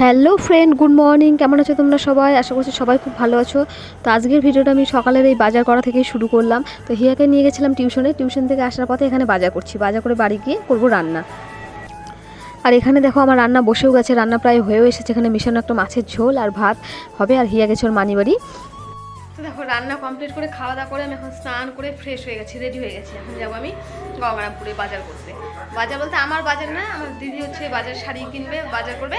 Hello friend, good morning. কেমন আছো তোমরা সবাই? আশা করছি সবাই খুব ভালো আছো। তো আজকের ভিডিওটা আমি সকালের এই বাজার করা থেকে শুরু করলাম। তো হিয়াকে নিয়ে গেছিলাম টিউশনে। টিউশন থেকে আসার পথে এখানে বাজার করছি। বাজার করে বাড়ি গিয়ে করব রান্না। আর এখানে দেখো আমার রান্না বসেও গেছে। রান্না প্রায় হয়েও এসেছে। এখানে মিশানো একটা মাছের ঝোল আর ভাত হবে আর হিয়া গেছে ওর মানি বাড়ি দেখো, রান্না কমপ্লিট করে খাওয়া দাওয়া করে আমি এখন স্নান করে ফ্রেশ হয়ে গেছি রেডি হয়ে গেছি। এখন যাব আমি গঙ্গারামপুরে বাজার করতে। বাজার বলতে আমার বাজার না, আমার দিদি হচ্ছে বাজার শাড়ি কিনবে, বাজার করবে।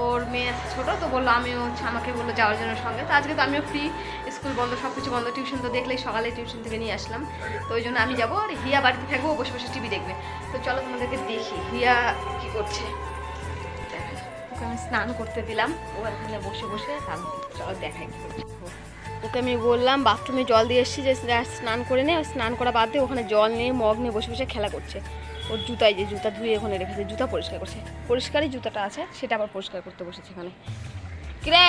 ওর মেয়ে আছে ছোটো, তো বলল আমিও হচ্ছে আমাকে বলল যাওয়ার জন্য সঙ্গে। তো আজকে তো আমিও ফ্রি স্কুল বন্ধ সব কিছু বন্ধ টিউশন তো দেখলেই সকালে টিউশন থেকে নিয়ে আসলাম। তো ওই জন্য আমি যাব, আর হিয়া বাড়িতে থাকব বসে বসে টিভি দেখবে। তো চলো তোমাদেরকে দেখি, হিয়া কি করছে। ওকে আমি স্নান করতে দিলাম, ও এখানে বসে বসে চলো দেখাই কি করছে। ওকে আমি বললাম, বাথরুমে জল দিয়ে এসেছি, যে স্নান করে নে, স্নান করা বাদ দিয়ে ওখানে জল নিয়ে মগ নিয়ে বসে বসে খেলা করছে। ওর জুতায় যে জুতা ধুয়ে ওখানে রেখেছে, জুতা পরিষ্কার করছে। পরিষ্কারই জুতাটা আছে, সেটা আবার পরিষ্কার করতে বসেছে এখানে। কিরে,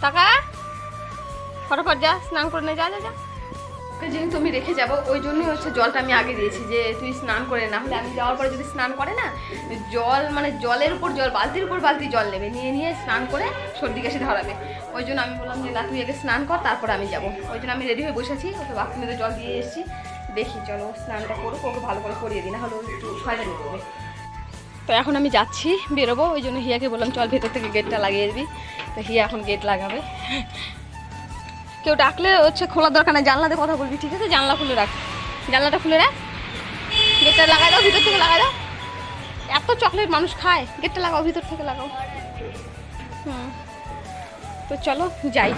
টাকা? ফটোফট যা, স্নান করে নে, যা যা যা। যেহেতু আমি রেখে যাব, ওই জন্যই হচ্ছে জলটা আমি আগে দিয়েছি যে তুই স্নান করে না হলে আমি যাওয়ার পরে যদি স্নান করে না, জল মানে জলের উপর জল, বালতির উপর বালতি জল নেবে, নিয়ে নিয়ে স্নান করে সর্দি কাশি ধরাবে। ওই জন্য আমি বললাম যে, না, তুই আগে স্নান কর, তারপর আমি যাব। ওই জন্য আমি রেডি হয়ে বসেছি ওকে বাথরুমে তো জল দিয়ে এসেছি। দেখি, চলো স্নানটা করুক, ওকে ভালো করে করিয়ে দিই না হলে একটু শয়তানি করবে। তো এখন আমি যাচ্ছি, বেরোবো, ওই জন্য হিয়াকে বললাম, চল ভেতর থেকে গেটটা লাগিয়ে দিবি। তো হিয়া এখন গেট লাগাবে। কেউ ডাকলে হচ্ছে খোলা দরকার নেই, জানলাতে কথা বলবি, ঠিক আছে? জানলা খুলে রাখ। জানলাটা খুলে রাখ। গেটটা লাগাই দাও, ভিতর থেকে লাগাই দাও। এত চকলেট মানুষ খায়, গেটটা লাগাও, ভিতর থেকে লাগাও। হুম। তো চলো, যাই।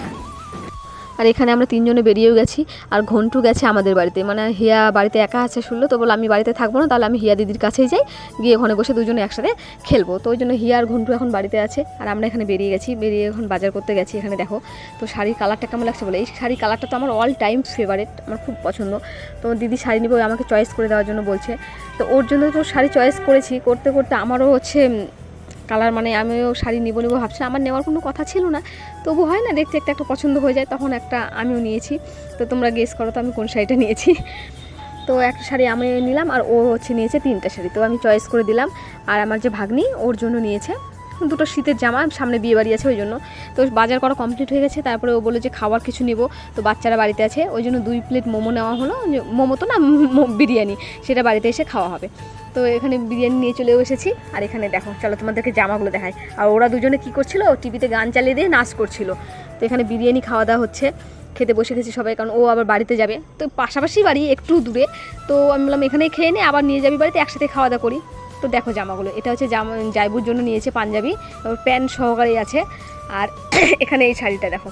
আর এখানে আমরা তিনজনে বেরিয়েও গেছি। আর ঘন্টু গেছে আমাদের বাড়িতে। মানে হিয়া বাড়িতে একা আছে শুনলো, তো বলে আমি বাড়িতে থাকব না, তাহলে আমি হিয়া দিদির কাছেই যাই। গিয়ে ওখানে বসে দুজনে একসাথে খেলব। তো ওই জন্য হিয়া আর ঘন্টু এখন বাড়িতে আছে। আর আমরা এখানে বেরিয়ে গেছি। বেরিয়ে এখন বাজার করতে গেছি এখানে, দেখো। তো শাড়ির কালারটা কেমন লাগছে বলে? এই শাড়ির কালারটা তো আমার অল টাইম ফেভারেট আমার খুব পছন্দ। তো দিদি শাড়ি নিবে আমাকে চয়েস করে দেওয়ার জন্য বলছে। তো ওর জন্য তো শাড়ি চয়েস করেছি। করতে করতে আমারও হচ্ছে কালার মানে আমিও শাড়ি নিবো নিবো ভাবছি আমার নেওয়ার কোনো কথা ছিল না। তবু হয় না, দেখতে একটা একটা পছন্দ হয়ে যায়, তখন একটা আমিও নিয়েছি। তো তোমরা গেস করো তো আমি কোন শাড়িটা নিয়েছি। তো একটা শাড়ি আমি নিলাম আর ও হচ্ছে নিয়েছে তিনটা শাড়ি। তো আমি চয়েস করে দিলাম। আর আমার যে ভাগ্নি, ওর জন্য নিয়েছে। দুটো শীতের জামা সামনে বিয়ে বাড়ি আছে ওই জন্য। তো বাজার করা কমপ্লিট হয়ে গেছে, তারপরে ও বলল যে খাবার কিছু নিব। তো বাচ্চারা বাড়িতে আছে, ওই জন্য দুই প্লেট মোমো নেওয়া হলো মোমো তো না বিরিয়ানি, সেটা বাড়িতে এসে খাওয়া হবে। তো এখানে বিরিয়ানি নিয়ে চলেও এসেছি, আর এখানে দেখো, চলো তোমাদেরকে জামাগুলো দেখায় আর ওরা দুজনে কি করছিল টিভিতে গান চালিয়ে দিয়ে নাচ করছিল। তো এখানে বিরিয়ানি খাওয়া দাওয়া হচ্ছে, খেতে বসে গেছি সবাই, কারণ ও আবার বাড়িতে যাবে। তো পাশাপাশি বাড়ি, একটু দূরে। তো আমি বললাম, এখানেই খেয়ে নে, আবার নিয়ে যাবি বাড়িতে, একসাথে খাওয়া দাওয়া করি। তো দেখো জামাগুলো। এটা হচ্ছে জামা, জাইবুর জন্য নিয়েছে পাঞ্জাবি প্যান্ট সহকারে আছে। আর এখানে এই শাড়িটা দেখো।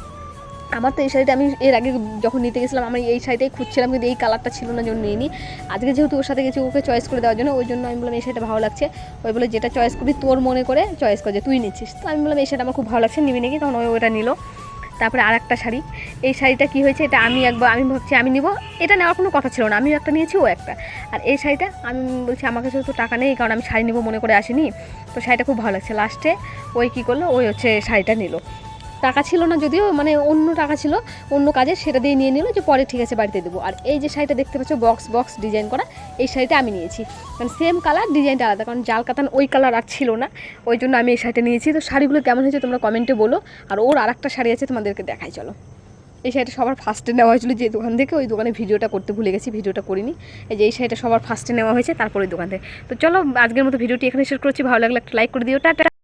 আমার তো এই শাড়িটা আমি এর আগে যখন নিতে গেছিলাম, আমি এই শাড়িটাই খুঁজছিলাম, কিন্তু এই কালারটা ছিল না, জন্য নিইনি। আজকে যেহেতু ওর সাথে গেছি, ওকে চয়েস করে দেওয়ার জন্য, ওই জন্য আমি বললাম, এই শাড়িটা ভালো লাগছে। ওই বলে, যেটা চয়েস করবি, তোর মনে করে চয়েস করে যে, তুই নিচ্ছিস। তো আমি বললাম, এই শাড়িটা আমার খুব ভালো লাগছে। নিবি নাকি? তখন ওই ওটা নিল। তারপরে আর একটা শাড়ি। এই শাড়িটা কি হয়েছে এটা আমি একবার, আমি ভাবছি আমি নিব। এটা নেওয়ার কোনো কথা ছিল না, আমিও একটা নিয়েছি, ও একটা। আর এই শাড়িটা আমি বলছি আমার কাছে তো টাকা নেই, কারণ আমি শাড়ি নিব মনে করে আসিনি, তো শাড়িটা খুব ভালো লাগছে। লাস্টে ওই কী করল, ওই হচ্ছে শাড়িটা নিল। টাকা ছিল না যদিও মানে অন্য টাকা ছিল, অন্য কাজে সেটা দিয়ে নিয়ে নিল যে পরে ঠিক আছে বাড়িতে দেবো। আর এই যে শাড়িটা দেখতে পাচ্ছ বক্স বক্স ডিজাইন করা, এই শাড়িটা আমি নিয়েছি। কারণ সেম কালার ডিজাইনটা আলাদা, কারণ জাল, কাতান ওই কালার আর ছিল না, ওই জন্য আমি এই শাড়িটা নিয়েছি। তো শাড়িগুলো কেমন হয়েছে তোমরা কমেন্টে বলো, আর ওর আর একটা শাড়ি আছে তোমাদেরকে দেখাই, চলো। এই শাড়িটা সবার ফার্স্টে নেওয়া হয়েছিল যে দোকান থেকে, ওই দোকানে ভিডিওটা করতে ভুলে গেছি, ভিডিওটা করিনি। এই যে এই শাড়িটা সবার ফার্স্টে নেওয়া হয়েছে, তারপরে দোকান থেকে। তো চলো, আজকের মতো ভিডিওটি এখানে শেষ করছি, ভালো লাগলে একটা লাইক করে দিও। টাটা!